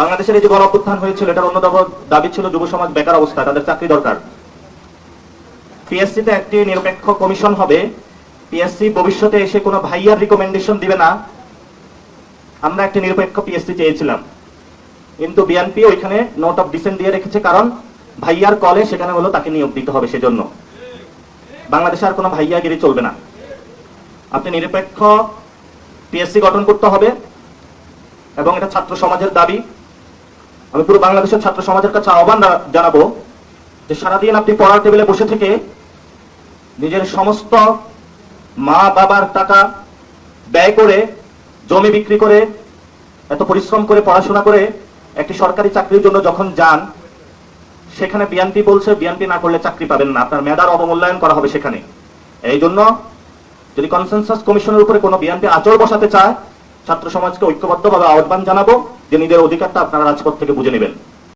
বাংলাদেশের এই যে গণ অভ্যুত্থান হয়েছিল, এটার অন্যতম দাবি ছিল যুব সমাজ বেকার অবস্থা, তাদের চাকরি দরকার। পিএসসিতে একটি নিরপেক্ষ কমিশন হবে। পিএসসি ভবিষ্যতে এসে কোনো ভাইয়ার রিকমেন্ডেশন দিবে না। আমরা একটি নিরপেক্ষ পিএসসি চেয়েছিলাম। কিন্তু বিএনপি ওইখানে নোট অফ ডিসেন্ট দিয়ে রেখেছে, কারণ ভাইয়ার কলে সেখানে হলো তাকে নিয়োগ দিতে হবে সেজন্য। বাংলাদেশে আর কোনো ভাইয়াগিরি চলবে না। আপনি নিরপেক্ষ পিএসসি গঠন করতে হবে এবং এটা ছাত্র সমাজের দাবি। আমি পুরো বাংলাদেশের ছাত্র সমাজের কাছে আহ্বান জানাব যে সারাদিন আপনি পড়ার টেবিলে বসে থেকে নিজের সমস্ত মা বাবার টাকা ব্যয় করে, জমি বিক্রি করে, এত পরিশ্রম করে, পড়াশোনা করে একটি সরকারি চাকরির জন্য যখন যান, সেখানে বিএনপি বলছে বিএনপি না করলে চাকরি পাবেন না। আপনার মেধার অবমূল্যায়ন করা হবে সেখানে। এই জন্য যদি কনসেনসাস কমিশনের উপরে কোনো বিএনপি আচর বসাতে চায়, ছাত্র সমাজকে ঐক্যবদ্ধভাবে আহ্বান জানাব। যে নিজের অধিকারটা আপনারা রাজপথ থেকে বুঝে নেবেন।